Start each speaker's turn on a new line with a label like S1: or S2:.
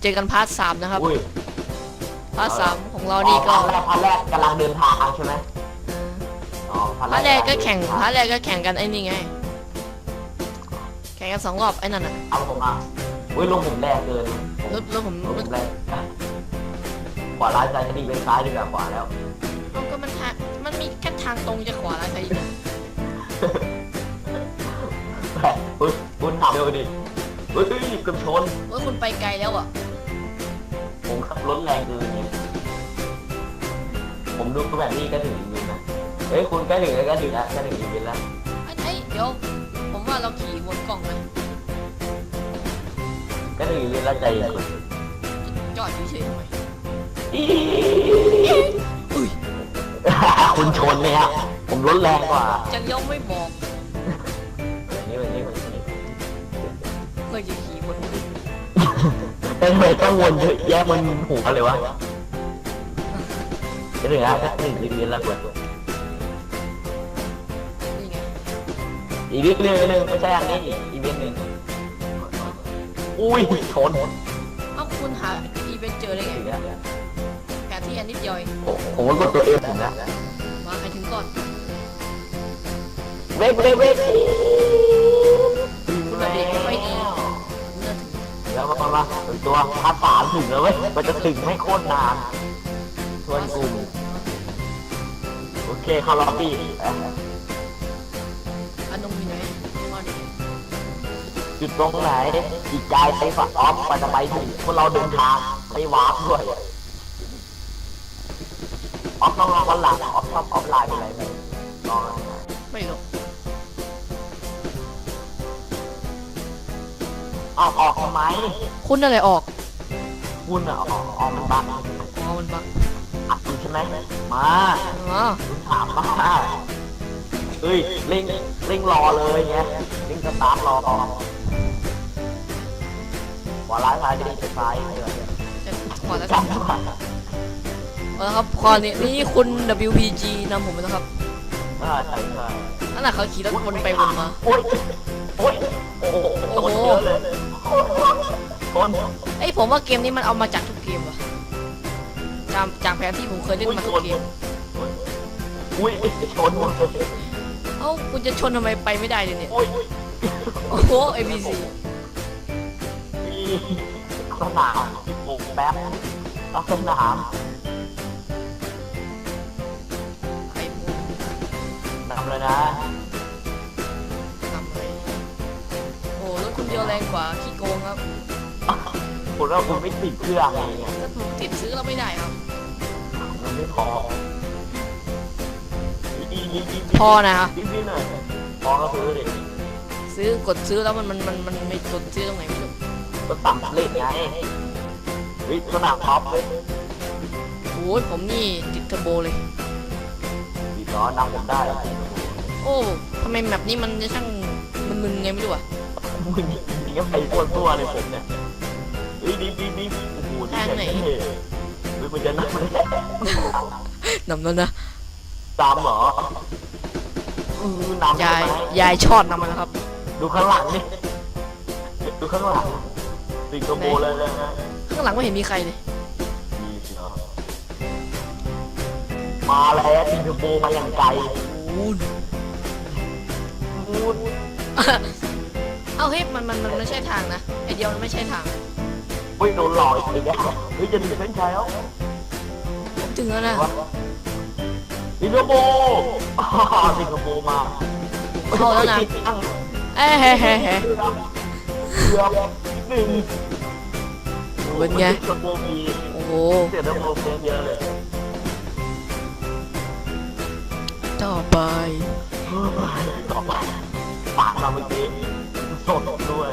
S1: เจอกันพาร์ทสามนะครับ
S2: อุ้ย
S1: พาร์ทสามของเรานี่ก็
S2: อ๋อพาร์ทแรกพาร์ทแรกกำลังเดินทางใช่ไหม
S1: เออ
S2: อ๋อ
S1: พาร์ทแรกก็แข่งพาร์ทแรกก็แข่งกันไอ้นี่ไง แข่งกันสองรอบไอ้นั่นน่ะ
S2: เอาผมมาอุ้ยลงผมแรกเกิน
S1: รถรถผม
S2: ลง
S1: ร
S2: ผ
S1: ถ
S2: มแรกขวาร้ายซ้ายจะดีเป็นซ้ายดีกว่าขวาแล้ว
S1: เอาก็มันทางมันมีแค่ทางตรงจะขวาอะไรใครอีก
S2: แต่อุ้ยคุณขับเร็วดิอุ้ยเกือบชน
S1: ว่าคุณไปไกลแล้วอะ
S2: ผมขับรถแรงเกินไงผมดูแบบนี้ก็ถึงอีกนิดนะเฮ้ยคุณใกล้ถึงแล้วใกล้ถึงแล้วใกล้ถึงอีกนิดแล้ว
S1: ไอ้ไอ้เดี๋ยว ผมว่าเราขี่วนกล่องไหม
S2: ใกล้ถึงอีกนิดแล้วใจเย็น
S1: จอดเฉยๆทำไม
S2: อี๋
S1: อุ้ย
S2: คุณชนเนี่ยผมรถแรงกว่า
S1: จะเลี้ยวไม่บอก
S2: แต่ทำไมต้องวนเยอะแยะมันหัวเลยวะจะถึงแล้วจะถึงอีกนิดแล้วคุณ
S1: นี่ไง
S2: อีกนิดนึงนิดนึงไม่ใช่อันนี้อีกอีกนิดนึงอุ้ยชน
S1: เอ้าคุณหาอีเวนต์เจอได้ไง
S2: ถึงแล้ว
S1: แค่ที่อันนิดเดียวเอง
S2: ผมผมก็กดตัวเอฟถึงแล้ว
S1: มาใครถึงก่อน
S2: เบรกเบรกเบรก
S1: ง
S2: แล้วมามาถึงตัวพาสามถึงแล้วเว้ย มันจะถึงไม่โคตรนานทวนกลุ่มโอเคเขาล็อบบี้อั
S1: นนงไหนมาดิ
S2: จุดตรงไหนอีกไกลไปฝั่งออฟกว่าจะไปถึงพวกเราเดินทางไปวาร์ปด้วยออฟต้องรอวันหลังออฟชอบออฟไลน์เป็นไรไหมรอ
S1: ไม่รู้
S2: อ อกออกทำไม
S1: คุณอะไรออก
S2: คุณอะออกออกมันบัง
S1: อ๋อมันบัก
S2: อัดอยู่ใช่ไหมมา
S1: อ๋อ
S2: คุณถามมาเฮ้ยเร่งเร่งรอเลยไงเร่งสตาร์ทรอขวาร้ายซ้ายดีไปซ้ายเดี๋ยว
S1: จะขอแล้ว
S2: จำไว้
S1: เอาละครับคอนี้นี่คุณ WPG นำผมไปนะครับ
S2: อ่าใช่ใช่
S1: นั่นแหละเขาขี่รถวนไปวนมา
S2: โอ๊ยโอ๊ยโอ้โหโดนเยอะเลย คน
S1: เอ้ยผมว่าเกมนี้มันเอามาจากทุกเกมว่ะจากจากแผนที่ผมเคยเล่นมาทุกเกม
S2: อุ้ยชนหมดเลย
S1: เอ้าคุณจะชนทำไมไปไม่ได้เลยเนี่ย
S2: โอ้ย
S1: โอ้โห ABC
S2: มีสนามที่ปลูกแป๊บเอาสนาม
S1: ไอ้พวก
S2: นำเลยนะ
S1: เดียวแรงกว่าขี้โกงครับ
S2: คุณว่าคุณไม่ติดเครื่องอะไรเงี้ย
S1: ถ้าผมติดซื้อเราไม่ได้ครับ
S2: มันไม่พออีอีอี
S1: พอนะฮะ
S2: อีอีหน่อยพอก็ซื้อดิ
S1: ซื้อกดซื้อแล้วมันมันมันมันไม่กดซื้อตรงไหนไม่รู้
S2: ก็ต่ำเล่นไงเฮ้ยสนามท็อปเลย
S1: โอ้ยผมนี่ติดเทอร์โบเลย
S2: ดีล้อนำผมได้
S1: โอ้ทำไมแมปนี้มันจะช่างมึนๆไงไม่รู้อะ
S2: มึงนี่ก็ไปปวดตัวเลยผมเนี่ยเฮ้ยดีดีดีโอ้โหดี
S1: ทางไหน
S2: เท่เฮ้ยมันจะนั่งเลย
S1: นำแล้วนะ
S2: ตามเหรออือนำ
S1: ยาย
S2: ใช่ไหม
S1: ยายชอดนำมาแล้วครับ
S2: ดูข้างหลังนี่ดูข้างหลังสิงคโปร์เลยเลยนะ
S1: ข้างหลังไม่เห็นมีใครเลย
S2: ดีสิเนาะมาแล้วสิงคโปร์มาอย่างไกล
S1: โอ้ย
S2: นู่น
S1: เอาเฮ้ยมันมันมันไม่ใช่ทางนะไอเดียวมันไม่ใช่ทาง
S2: เฮ้ยโดนหลอกอีกแล้วเฮ้ยจะถึงเส้นชัยแล้ว
S1: ผมถึงแล้วนะ
S2: สิงคโปร์อ่าสิงคโปร์มา
S1: เข้าแล้วนะ
S2: ติดตั้ง
S1: เอ้ยเฮ้ยเฮ้ยเฮ้ย
S2: เกือบหนึ่ง
S1: เป็นไง
S2: สิงคโปร์มี
S1: โอ้โห
S2: เสียดโมเสียเยอะเลย
S1: ต่อไป
S2: ต่อไปปากเราเมื่อกี้ส ดด้วย